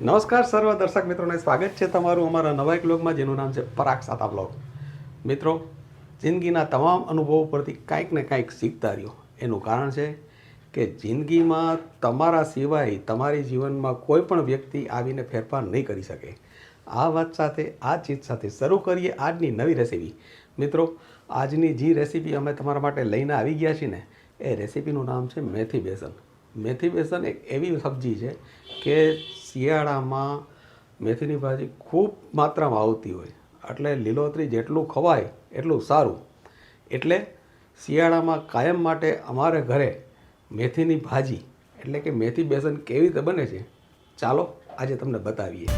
નમસ્કાર સર્વ દર્શક મિત્રોને, સ્વાગત છે તમારું અમારા નવા એક બ્લોગમાં જેનું નામ છે પરાગ સાતા બ્લોગ મિત્રો, જિંદગીના તમામ અનુભવો પરથી કાંઈક ને કાંઈક શીખતા રહ્યો. એનું કારણ છે કે જિંદગીમાં તમારા સિવાય તમારી જીવનમાં કોઈ પણ વ્યક્તિ આવીને ફેરફાર નહીં કરી શકે. આ વાત સાથે, આ ચીજ સાથે શરૂ કરીએ આજની નવી રેસીપી. મિત્રો, આજની જે રેસીપી અમે તમારા માટે લઈને આવી ગયા છીએ ને, એ રેસીપીનું નામ છે મેથી બેસન મેથી બેસન એક એવી સબ્જી છે કે શિયાળામાં મેથીની ભાજી ખૂબ માત્રામાં આવતી હોય. એટલે લીલોતરી જેટલું ખવાય એટલું સારું. એટલે શિયાળામાં કાયમ માટે અમારે ઘરે મેથીની ભાજી, એટલે કે મેથી બેસન કેવી રીતે બને છે, ચાલો આજે તમને બતાવીએ.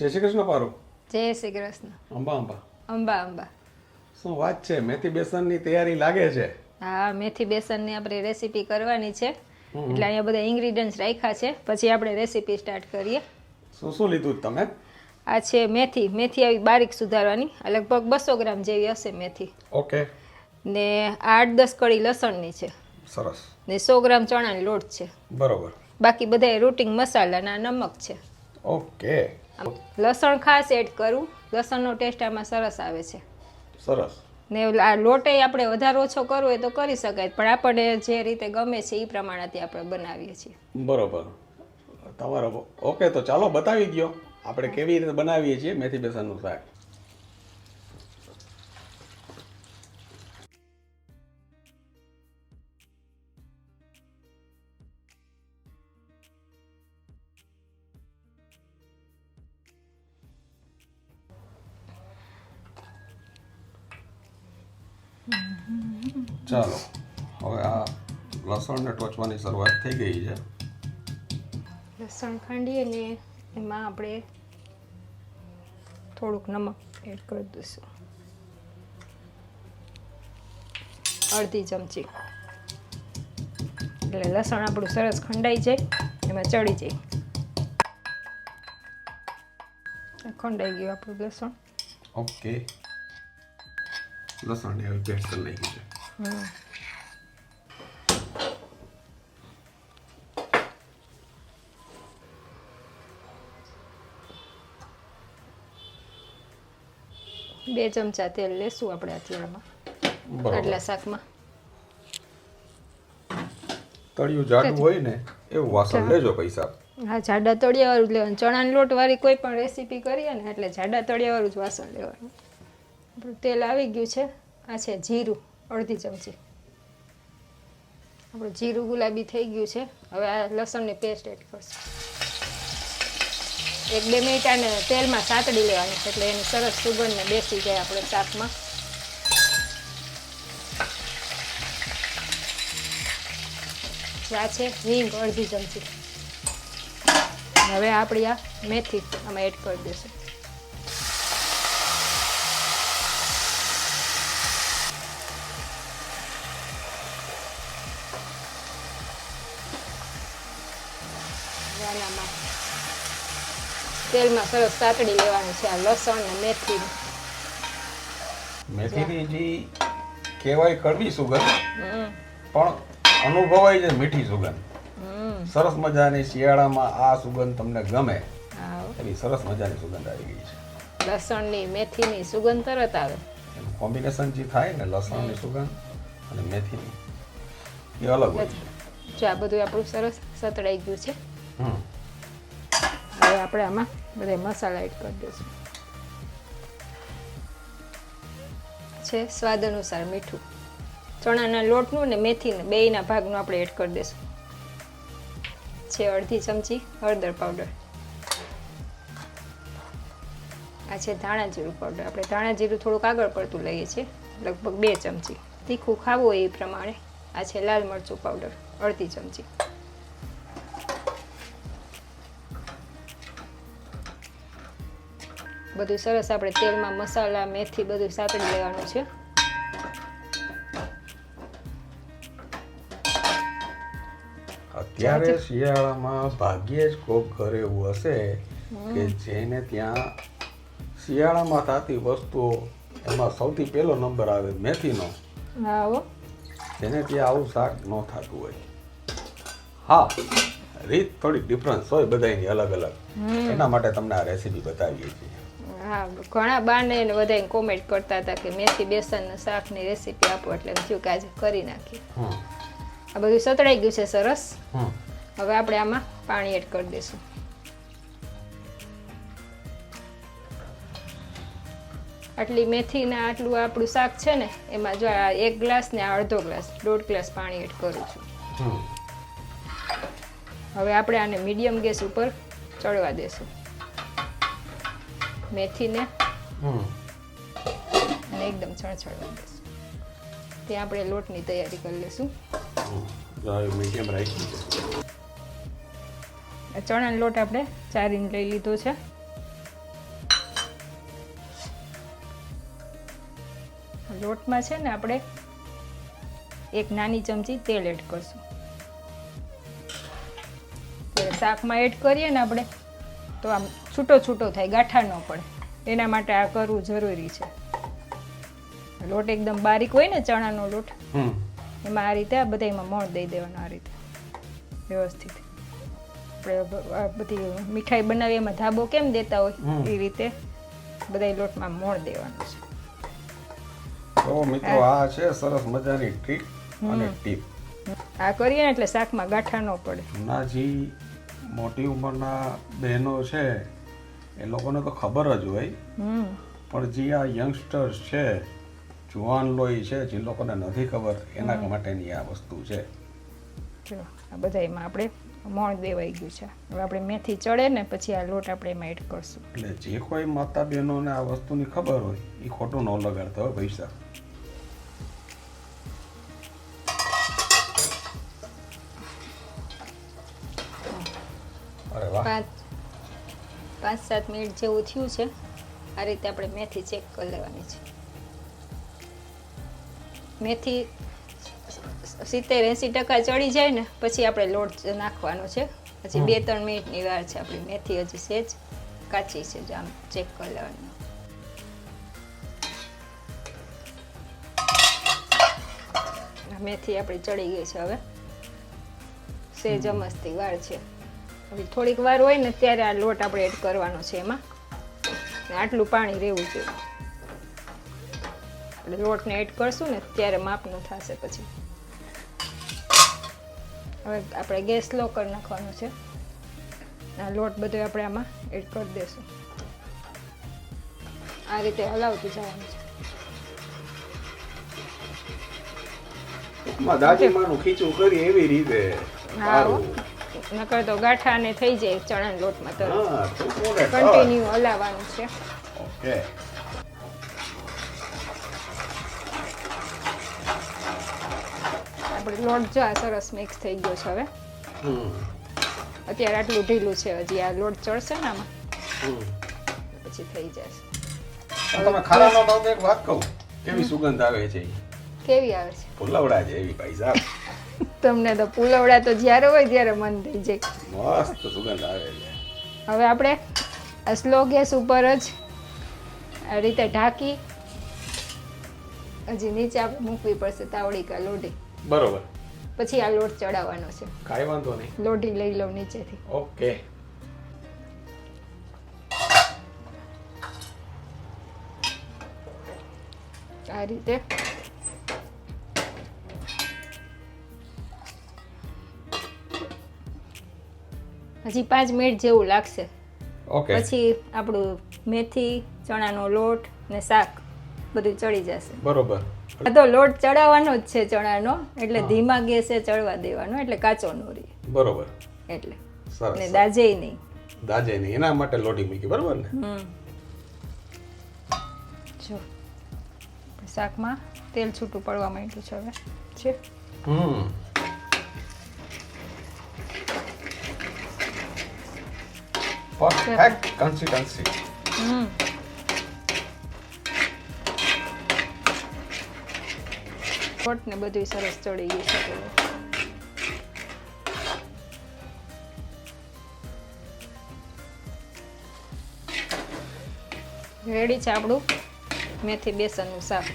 જય શ્રી કૃષ્ણ પારો. જય શ્રી કૃષ્ણ. અંબા અંબા. અંબા અંબા. શું વાત છે? મેથી બેસનની તૈયારી લાગે છે? હા મેથી બેસનની આપણે રેસીપી કરવાની છે. એટલે અહીંયા બધા ઇન્ગ્રીડિયન્ટ્સ રાખ્યા છે. પછી આપણે રેસીપી સ્ટાર્ટ કરીએ. શું શું લીધું તમે? આ છે મેથી. મેથી આવી બારીક સુધારવાની. લગભગ બસો ગ્રામ જેવી હશે મેથી. ઓકે. ને આઠ દસ કળી લસણની છે. સરસ. ને સો ગ્રામ ચણાની લોટ છે. બરોબર. બાકી બધા રૂટિંગ મસાલાના નમક છે. ઓકે. લસણ ખાસ એડ કરું. લસણનો ટેસ્ટ આમાં સરસ આવે છે. સરસ. ને આ લોટે આપણે વધારે ઓછો કરવો હોય તો કરી શકાય પણ આપણને જે રીતે ગમે છે એ પ્રમાણેથી આપણે બનાવીએ છીએ. બરોબર. તમારો ઓકે તો ચાલો બતાવી દો આપણે કેવી રીતે બનાવીએ છીએ? મેથી બેસનનું શાક. ચાલો હવે આ લસણને ટોચવાની શરૂઆત થઈ ગઈ છે. લસણ ખાંડીએ ને એમાં આપણે થોડુંક નમક એડ કરી દઈશું. અડધી ચમચી. એટલે લસણ આપણું સરસ ખંડાઈ જાય એમાં ચડી જાય. ખંડાઈ ગયું આપણું લસણ. ઓકે. લસણ આવી પેસ્ટ કરી નાખી છે. બે ચમચા તેલ લેશું આપણે અત્યારમાં. આટલા શાકમાં. તળિયું જાડું હોય ને એવું વાસણ લેજો પૈસા. હા જાડા તળિયાવાળું જ લેવાનું. ચણાના લોટ વાળી કોઈ પણ રેસીપી કરીએ ને એટલે જાડા તળિયાવાળું જ વાસણ લેવાનું. આપણું તેલ આવી ગયું છે. આ છે જીરું. અડધી ચમચી. આપણું જીરું ગુલાબી થઈ ગયું છે. હવે આ લસણની પેસ્ટ એડ કરશું. એક બે મિનિટ આને તેલમાં સાતડી લેવાની છે એટલે એની સરસ સુગંધને બેસી જાય આપણે શાકમાં. આ છે હિંગ અડધી ચમચી. હવે આપણી આ મેથી આમાં એડ કરી દઈશું. તેલમાં સરસ સાતડી લેવાની છે આ લસણ ને મેથી મેથીની જે કહેવાય કડવી સુગંધ પણ અનુભવાય છે મીઠી સુગંધ. સરસ મજાની શિયાળામાં આ સુગંધ તમને ગમે એવી સરસ મજાની સુગંધ આવી ગઈ છે. લસણની મેથીની સુગંધ તરત આવે. કોમ્બિનેશન જે થાય ને લસણની સુગંધ અને મેથીની એ અલગ હોય છે. જો આ બધું આપણું સરસ સતળાઈ ગયું છે. હમ. હવે આપણે આમાં બધા મસાલા એડ કરી દઈશું. છે, સ્વાદ અનુસાર મીઠું. ચણાના લોટનું ને મેથીને બેયના ભાગનું આપણે એડ કરી દઈશું. છે, અડધી ચમચી હળદર પાવડર આ છે ધાણા જીરું પાવડર આપણે ધાણા જીરું થોડુંક આગળ પડતું લઈએ છીએ. લગભગ બે ચમચી. તીખું ખાવું હોય એ પ્રમાણે. આ છે લાલ મરચું પાવડર અડધી ચમચી. બધું સરસ આપણે તેલમાં મસાલા મેથી બધું સાતડી લેવાનું છે. અત્યારે શિયાળામાં ભાગ્યે જ કોક ઘરે એવું હશે કે જેને ત્યાં શિયાળામાં થતી વસ્તુઓ એમાં સૌથી પહેલો નંબર આવે મેથીનો. જેને ત્યાં આવું શાક ન થતું હોય. હા રીત થોડીક ડિફરન્સ હોય બધાની અલગ અલગ. એના માટે તમને આ રેસીપી બતાવીએ છીએ. હા ઘણા બાને ને બધાને કોમેન્ટ કરતા હતા કે મેથી બેસનના શાકની રેસીપી આપો એટલે થયું કે આજે કરી નાખીએ. આ બધું સતળાઈ ગયું છે સરસ. હવે આપણે આમાં પાણી એડ કરી દઈશું. આટલી મેથી ને આટલું આપણું શાક છે ને એમાં જો આ એક ગ્લાસ ને આ અડધો ગ્લાસ દોઢ ગ્લાસ પાણી એડ કરું છું. હવે આપણે આને મીડિયમ ગેસ ઉપર ચડવા દેશું. મેથીને. અને એકદમ છણછણવા દેશું ત્યાં આપણે લોટની તૈયારી કરી લઈશું. મીડિયમ ચણાનો લોટ આપણે ચારીને લઈ લીધો છે. લોટમાં છે ને આપણે એક નાની ચમચી તેલ એડ કરશું. શાકમાં એડ કરીએ ને આપણે તો આમ છૂટો છૂટો થાય ગાંઠા ન પડે. એના માટે આ કરવું જરૂરી છે. લોટ એકદમ બારીક હોય ને ચણાનો લોટ હમ. એમાં આ રીતે આ બધા એમાં મોણ દઈ દેવાનું આ રીતે વ્યવસ્થિત. આપણે આ બધી મીઠાઈ બનાવી એમાં ધાબો કેમ દેતા હોય એ રીતે બધા લોટમાં મોણ દેવાનું છે. તો મિત્રો આ છે સરસ મજાની ટ્રીક અને ટીપ. આ કરીએ એટલે શાકમાં ગાંઠા ન પડે. નાજી મોટી ઉંમરના બહેનો છે એ લોકોને તો ખબર જ હોય. હમ. પણ જે આ યંગસ્ટર્સ છે જુવાન લોહી છે જે લોકોને નથી ખબર એના માટેની આ વસ્તુ છે. જો આ બધા એમાં આપણે મોણ દેવાઈ ગયું છે. હવે આપણે મેથી ચડે ને પછી આ લોટ આપણે એમાં એડ કરશું. એટલે જે કોઈ માતા બહેનોને આ વસ્તુની ખબર હોય એ ખોટું ન લગાડતા હોય પૈસા. પાંચ પાંચ સાત મિનિટ જેવું થયું છે. આ રીતે આપણે મેથી ચેક કરી લેવાની છે. મેથી સિત્તેર એંસી ટકા ચડી જાય ને પછી આપણે લોટ નાખવાનો છે. પછી બે ત્રણ મિનિટની વાર છે આપણી મેથી હજી સેજ કાચી છે જો આમ ચેક કરી લેવાની. મેથી આપણી ચડી ગઈ છે હવે. સેજ અમસ્તી વાર છે. હવે થોડીક વાર હોય ને ત્યારે આ લોટ આપણે એડ કરવાનો છે એમાં. આટલું પાણી રહેવું જોઈએ. આપણે લોટને એડ કરશું ને ત્યારે માપનું થશે પછી. હવે આપણે ગેસ લો કરી નાખવાનો છે. આ લોટ બધો આપણે આમાં એડ કરી દઈશું આ રીતે હલાવતું જવાનું છે. દાદી માનું ખીચું કરી એવી રીતે. નકર તો ગાંઠા ને થઈ જાય ચણાના લોટમાં તરત હા ટૂંકું કન્ટિન્યુ હલાવવાનું છે. ઓકે. આપણે લોટ જો આ સરસ મિક્સ થઈ ગયો છે હવે. અત્યારે આટલું ઢીલું છે હજી આ લોટ ચડશે ને આમાં પછી થઈ જશે. તમે ખાવાનો ભાવ એક વાત કહું કેવી સુગંધ આવે છે કેવી આવે છે? ફુલવડા જેવી ભાઈ સાહેબ તમને તો પુલવડા તો જ્યારે હોય ત્યારે મન થઈ જાય. મસ્ત સુગંધ આવે છે. હવે આપણે આ સ્લો ગેસ ઉપર જ આ રીતે ઢાંકી હજી નીચે આપણે મૂકવી પડશે તાવડી કા લોઢી. બરોબર. પછી આ લોટ ચડાવવાનો છે. કાઈ વાંધો નહીં. લોઢી લઈ લઉં નીચેથી. ઓકે. આ રીતે હજી પાંચ મિનિટ જેવું લાગશે. ઓકે પછી આપણું મેથી ચણાનો લોટ ને શાક બધું ચડી જશે. બરોબર. આ તો લોટ ચડાવવાનો જ છે ચણાનો એટલે ધીમા ગેસે ચડવા દેવાનો એટલે કાચો નો રહે. બરોબર. એટલે. ને દાજે નહીં. દાજે નહીં. એના માટે લોટી મૂકી બરોબર ને? હમ. જો. શાકમાં તેલ છૂટું પડવા માંડ્યું છે હવે. છે. હમ. પરફેક્ટ કન્સિસ્ટન્સી હમ ખોટ ને બધું સરસ ચડી ગયું છે. રેડી છે આપણું મેથી બેસનનું શાક.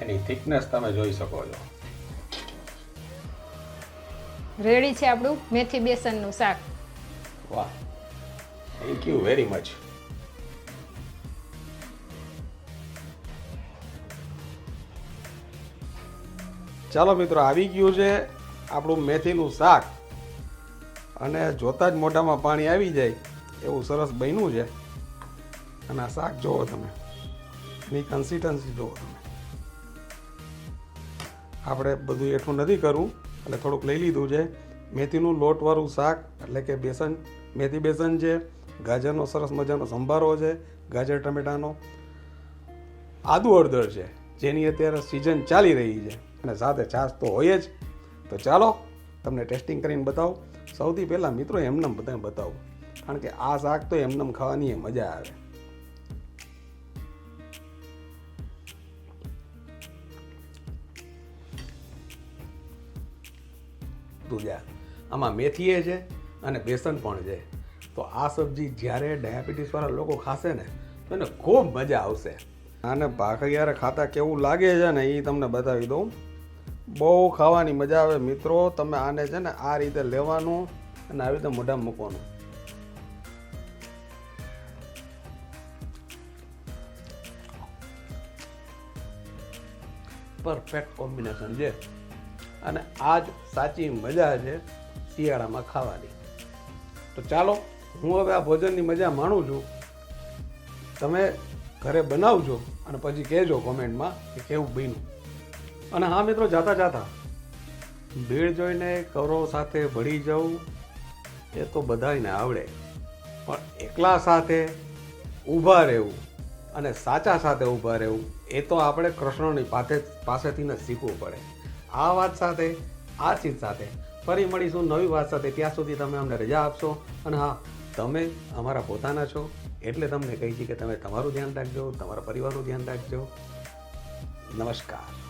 એની થિકનેસ તમે જોઈ શકો છો. રેડી છે આપણું? મેથી બેસનનું શાક. વાહ. થેન્ક યુ વેરી મચ ચાલો મિત્રો આવી ગયું છે આપણું મેથીનું શાક. અને જોતા જ મોઢામાં પાણી આવી જાય એવું સરસ બન્યું છે. અને આ શાક જુઓ તમે. એની કન્સિસ્ટન્સી જુઓ તમે. આપણે બધું એઠું નથી કરવું એટલે થોડુંક લઈ લીધું છે. મેથીનું લોટવાળું શાક, એટલે કે બેસન, મેથી બેસન છે, ગાજરનો સરસ મજાનો સંભારો છે, ગાજર ટમેટાનો. આદુ હળદર છે, જેની અત્યારે સિઝન ચાલી રહી છે અને સાથે છાશ તો હોય જ. તો ચાલો તમને ટેસ્ટિંગ કરીને બતાવો. સૌથી પહેલાં મિત્રો એમનેમ બધાને બતાવો. કારણ કે આ શાક તો એમનેમ ખાવાની મજા આવે. દૂધા. આમાં મેથી એ છે અને બેસન પણ છે. તો આ સબ્જી જ્યારે ડાયાબિટીસવાળા લોકો ખાશે ને, તો એને ખૂબ મજા આવશે. આને ભાખરિયારે ખાતા કેવું લાગે છે ને એ તમને બતાવી દઉં. બહુ ખાવાની મજા આવે મિત્રો, તમે આને છે ને આ રીતે લેવાનું અને આવી રીતે મોઢામાં મૂકવાનું. પરફેક્ટ કોમ્બિનેશન છે. અને આ જ સાચી મજા છે શિયાળામાં ખાવાની. તો ચાલો, હું હવે આ ભોજનની મજા માણું છું. તમે ઘરે બનાવજો અને પછી કહેજો કોમેન્ટમાં કે કેવું બન્યું. અને હા મિત્રો, જાતા જાતા. ભીડ જોઈને કૌરવ સાથે ભળી જવું, એ તો બધાયને આવડે. પણ એકલા સાથે ઊભા રહેવું અને સાચા સાથે ઊભા રહેવું, એ તો આપણે કૃષ્ણની પાસે પાસેથી જ શીખવું પડે. આ વાત સાથે, આ ચીજ સાથે ફરી મળીશું નવી વાત સાથે. ત્યાં સુધી તમે અમને રજા આપશો. અને હા, તમે અમારા પોતાના છો, એટલે તમને કહી છે કે તમે તમારું ધ્યાન રાખજો, તમારા પરિવારનું ધ્યાન રાખજો. નમસ્કાર.